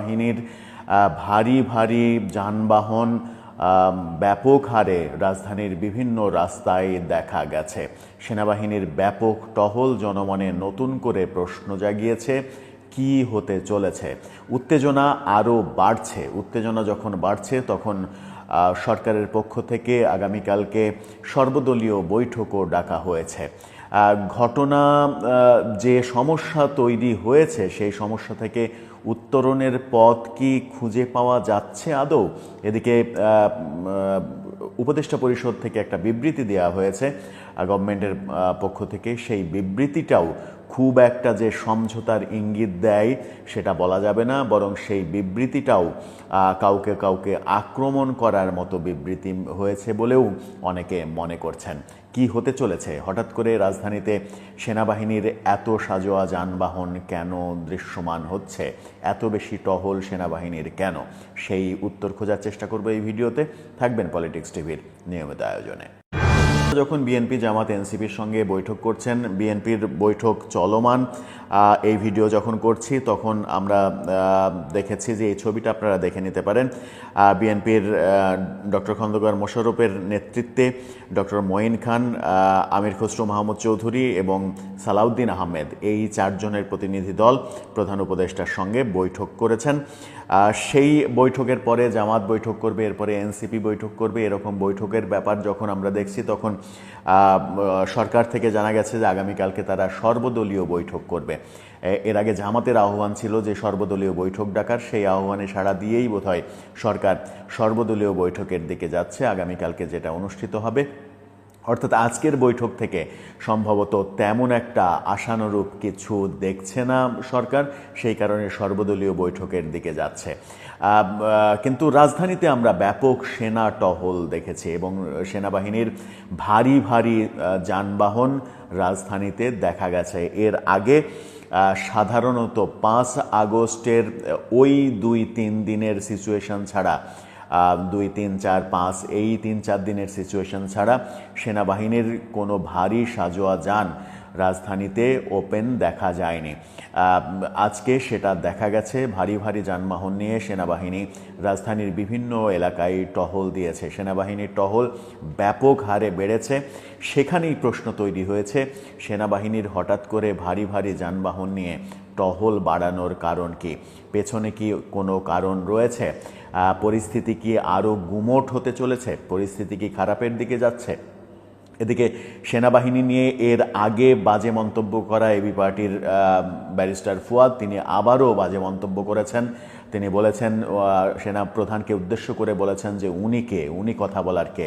বাহিনীর ভারী ভারী যানবাহন ব্যাপক হারে রাজধানীর বিভিন্ন রাস্তায় দেখা গেছে। সেনাবাহিনীর ব্যাপক টহল জনমনে নতুন করে প্রশ্ন জাগিয়েছে, কি হতে চলেছে? উত্তেজনা আরও বাড়ছে। উত্তেজনা যখন বাড়ছে, তখন সরকারের পক্ষ থেকে আগামীকালকে সর্বদলীয় বৈঠকও ডাকা হয়েছে। ঘটনা যে সমস্যা তৈরি হয়েছে, সেই সমস্যা থেকে উত্তরণের পথ কি খুঁজে পাওয়া যাচ্ছে আদৌ? এদিকে উপদেষ্টা পরিষদ থেকে একটা বিবৃতি দেওয়া হয়েছে গভর্নমেন্টের পক্ষ থেকে। সেই বিবৃতিটাও খুব একটা যে সমঝোতার ইঙ্গিত দেয় সেটা বলা যাবে না, বরং সেই বিবৃতিটাও কাউকে কাউকে আক্রমণ করার মতো বিবৃতি হয়েছে বলেও অনেকে মনে করছেন। কি হতে চলেছে? হঠাৎ করে রাজধানীতে সেনাবাহিনীর এত সাজোয়া যানবাহন কেন দৃশ্যমান হচ্ছে? এত বেশি টহল সেনাবাহিনীর কেন? সেই উত্তর খোঁজার চেষ্টা করব এই ভিডিওতে। থাকবেন পলিটিক্স টিভির নিয়মিত আয়োজনে। যখন বিএনপি জামাত এনসিপির সঙ্গে বৈঠক করছেন, বিএনপির বৈঠক চলমান। এই ভিডিও যখন করছি, তখন আমরা দেখেছি যে এই ছবিটা আপনারা দেখে নিতে পারেন। বিএনপির ডক্টর খন্দকার মোশাররফের নেতৃত্বে ডক্টর মঈন খান আমির খসরু মাহমুদ চৌধুরী এবং সালাউদ্দিন আহমেদ, এই চারজনের প্রতিনিধি দল প্রধান উপদেষ্টার সঙ্গে বৈঠক করেছেন। সেই বৈঠকের পরে জামাত বৈঠক করবে, এরপরে এনসিপি বৈঠক করবে, এরকম বৈঠকের ব্যাপার যখন আমরা দেখছি তখন সরকার থেকে জানা গেছে যে আগামীকালকে তারা সর্বদলীয় বৈঠক করবে। এর আগে জামাতের আহ্বান ছিল যে সর্বদলীয় বৈঠক ডাকার, সেই আহ্বানে সাড়া দিয়েই বোধহয় সরকার সর্বদলীয় বৈঠকের দিকে যাচ্ছে। আগামীকালকে যেটা অনুষ্ঠিত হবে অর্থাৎ আজকের বৈঠক থেকে সম্ভবত তেমন একটা আশানুরূপ কিছু দেখছে না সরকার, সেই কারণে সর্বদলীয় বৈঠকের দিকে যাচ্ছে। কিন্তু রাজধানীতে আমরা ব্যাপক সেনা টহল দেখেছি এবং সেনাবাহিনীর ভারী ভারী যানবাহন রাজধানীতে দেখা গেছে। এর আগে সাধারণত পাঁচ আগস্টের ওই দুই, তিন দিনের সিচুয়েশন ছাড়া দুই, তিন, চার, পাঁচ, এই তিন, চার দিনের সিচুয়েশন ছাড়া সেনাবাহিনীর কোনো ভারী সাজোয়া যান রাজধানীতে ওপেন দেখা যায়নি। আজকে সেটা দেখা গেছে। ভারী ভারী যানবাহন নিয়ে সেনাবাহিনী রাজধানীর বিভিন্ন এলাকায় টহল দিয়েছে। সেনাবাহিনীর টহল ব্যাপক হারে বেড়েছে। সেখানেই প্রশ্ন তৈরি হয়েছে। সেনাবাহিনীর হঠাৎ করে ভারী ভারী যানবাহন নিয়ে টহল বাড়ানোর কারণ কি? পেছনে কি কোনো কারণ রয়েছে? পরিস্থিতি কি আরও গুমোট হতে চলেছে? পরিস্থিতি কি খারাপের দিকে যাচ্ছে? এদিকে সেনাবাহিনী নিয়ে এর আগে বাজে মন্তব্য করা এবি পার্টির ব্যারিস্টার ফুয়াদ, তিনি আবারও বাজে মন্তব্য করেছেন। তিনি বলেছেন সেনা প্রধানকে উদ্দেশ্য করে বলেছেন যে উনি কে উনি কথা বলার কে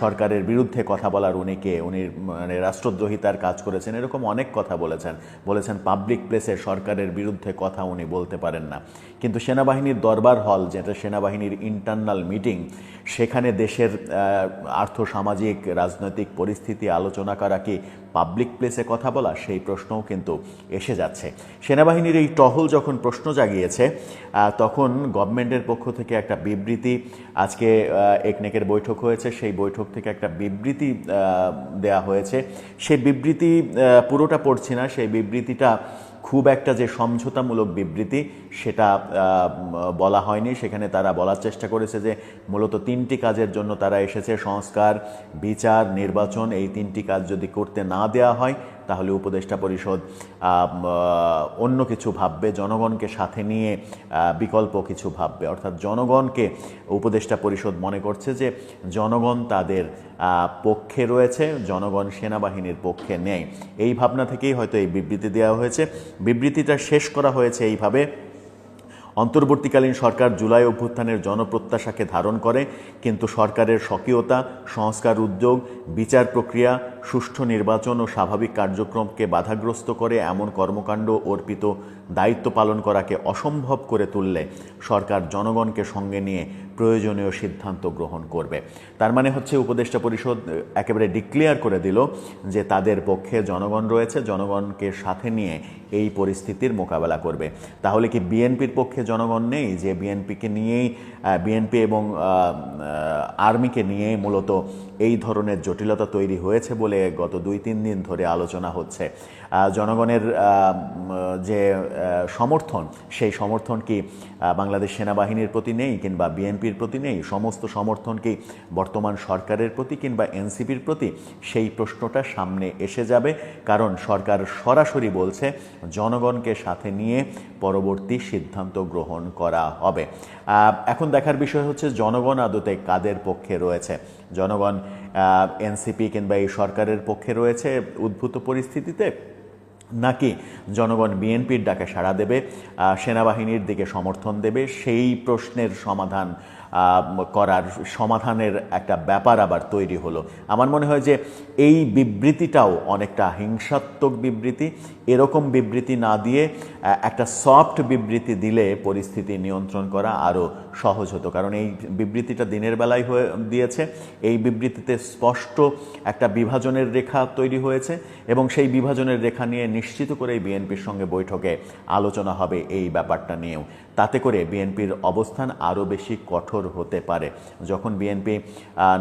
সরকারের বিরুদ্ধে কথা বলার উনি কে, উনি মানে রাষ্ট্রদ্রোহিতার কাজ করেছেন, এরকম অনেক কথা বলেছেন। বলেছেন পাবলিক প্লেসে সরকারের বিরুদ্ধে কথা উনি বলতে পারেন না। কিন্তু সেনাবাহিনীর দরবার হল যেটা সেনাবাহিনীর ইন্টারনাল মিটিং সেখানে দেশের আর্থসামাজিক, রাজনৈতিক পরিস্থিতি, আলোচনা করা কি পাবলিক প্লেসে কথা বলা সেই প্রশ্নও কিন্তু এসে যাচ্ছে। সেনাবাহিনীর এই টহল যখন প্রশ্ন জাগিয়েছে তখন গভর্নমেন্টের পক্ষ থেকে একটা বিবৃতি, আজকে একনেকের বৈঠক হয়েছে, সেই বৈঠক থেকে একটা বিবৃতি দেয়া হয়েছে। সেই বিবৃতি পুরোটা পড়ছি না, সেই বিবৃতিটা খুব একটা যে সমঝোতামূলক বিবৃতি সেটা বলা হয়নি। সেখানে তারা বলার চেষ্টা করেছে যে মূলত তিনটি কাজের জন্য তারা এসেছে। সংস্কার, বিচার, নির্বাচন, এই তিনটি কাজ যদি করতে না দেওয়া হয় তাহলে উপদেষ্টা পরিষদ অন্য কিছু ভাববে, জনগণকে সাথে নিয়ে বিকল্প কিছু ভাববে। অর্থাৎ জনগণকে উপদেষ্টা পরিষদ মনে করছে যে, জনগণ তাদের পক্ষে রয়েছে, জনগণ সেনাবাহিনীর পক্ষে নেই। এই ভাবনা থেকেই হয়তো এই বিবৃতি দেওয়া হয়েছে। বিবৃতিটা শেষ করা হয়েছে এইভাবে। অন্তর্বর্তীকালীন সরকার জুলাই অভ্যুত্থানের জনপ্রত্যাশাকে ধারণ করে, কিন্তু সরকারের স্বকীয়তা, সংস্কার উদ্যোগ, বিচার প্রক্রিয়া সুষ্ঠু নির্বাচন ও স্বাভাবিক কার্যক্রমকে বাধাগ্রস্ত করে এমন কর্মকাণ্ড অর্পিত দায়িত্ব পালন করাকে অসম্ভব করে তুললে সরকার জনগণকে সঙ্গে নিয়ে প্রয়োজনীয় সিদ্ধান্ত গ্রহণ করবে। তার মানে হচ্ছে উপদেষ্টা পরিষদ একেবারে ডিক্লেয়ার করে দিল যে তাদের পক্ষে জনগণ রয়েছে, জনগণকে সাথে নিয়ে এই পরিস্থিতির মোকাবেলা করবে। তাহলে কি বিএনপির পক্ষে জনগণ নেই? যে বিএনপিকে নিয়েই বিএনপি এবং আর্মিকে নিয়েই মূলত এই ধরনের জটিলতা তৈরি হয়েছে বলে গত দুই, তিন দিন ধরে আলোচনা হচ্ছে। জনগণের যে সমর্থন, সেই সমর্থন কি বাংলাদেশ সেনাবাহিনীর প্রতি নেই কিংবা বিএনপির প্রতি নেই? সমস্ত সমর্থন কি বর্তমান সরকারের প্রতি কিংবা এনসিপির প্রতি? সেই প্রশ্নটা সামনে এসে যাবে। কারণ সরকার সরাসরি বলছে, জনগণকে সাথে নিয়ে পরবর্তী সিদ্ধান্ত গ্রহণ করা হবে। এখন দেখার বিষয় হচ্ছে জনগণ আদতে কাদের পক্ষে রয়েছে? জনগণ এনসিপি কিংবা এই সরকারের পক্ষে রয়েছে উদ্ভূত পরিস্থিতিতে? নাকি জনগণ বিএনপির ডাকে সাড়া দেবে সেনাবাহিনীর দিকে সমর্থন দেবে, সেই প্রশ্নের সমাধান করার সমাধানের একটা ব্যাপার আবার তৈরি হলো। আমার মনে হয় যে এই বিবৃতিটাও অনেকটা হিংসাত্মক বিবৃতি। এরকম বিবৃতি না দিয়ে একটা সফট বিবৃতি দিলে পরিস্থিতি নিয়ন্ত্রণ করা আরও সহজ হতো। কারণ এই বিবৃতিটা দিনের বেলায় হয়ে, দিয়েছে। এই বিবৃতিতে স্পষ্ট একটা বিভাজনের রেখা তৈরি হয়েছে এবং সেই বিভাজনের রেখা নিয়ে নিশ্চিত করে বিএনপির সঙ্গে বৈঠকে আলোচনা হবে এই ব্যাপারটা নিয়েও। তাতে করে বিএনপির অবস্থান আরও বেশি কঠোর হতে পারে। যখন বিএনপি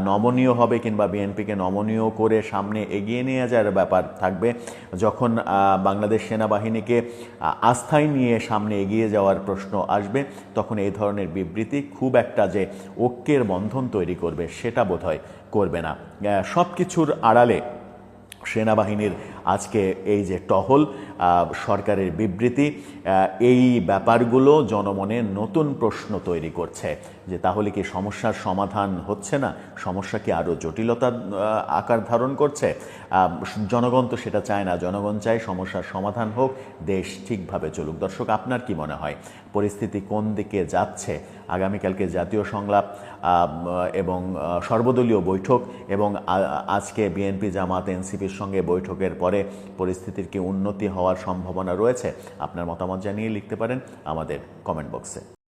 নমনীয় হবে কিংবা বিএনপিকে নমনীয় করে সামনে এগিয়ে নিয়ে যাওয়ার ব্যাপার থাকবে, যখন বাংলাদেশ সেনাবাহিনীকে আস্থায় নিয়ে সামনে এগিয়ে যাওয়ার প্রশ্ন আসবে, তখন এই ধরনের বিবৃতি খুব একটা যে ঐক্যের বন্ধন তৈরি করবে সেটা বোধহয় করবে না। সব কিছুর আড়ালে সেনাবাহিনীর আজকে এই যে টহল সরকারের বিবৃতি এই ব্যাপারগুলো জনমনে নতুন প্রশ্ন তৈরি করছে। যে তাহলে কি সমস্যার সমাধান হচ্ছে না? সমস্যা কি আরও জটিলতার আহ, আকার ধারণ করছে? জনগণ তো সেটা চায় না। জনগণ চায় সমস্যার সমাধান হোক দেশ ঠিকভাবে চলুক। দর্শক আপনার কি মনে হয়? পরিস্থিতি কোন দিকে যাচ্ছে? আগামীকালকে জাতীয় সংলাপ এবং সর্বদলীয় বৈঠক এবং আজকে বিএনপি জামাত এনসিপির সঙ্গে বৈঠকের পরে পরিস্থিতির কি উন্নতি হওয়ার সম্ভাবনা রয়েছে? আপনার মতামত জানিয়ে লিখতে পারেন আমাদের কমেন্ট বক্সে।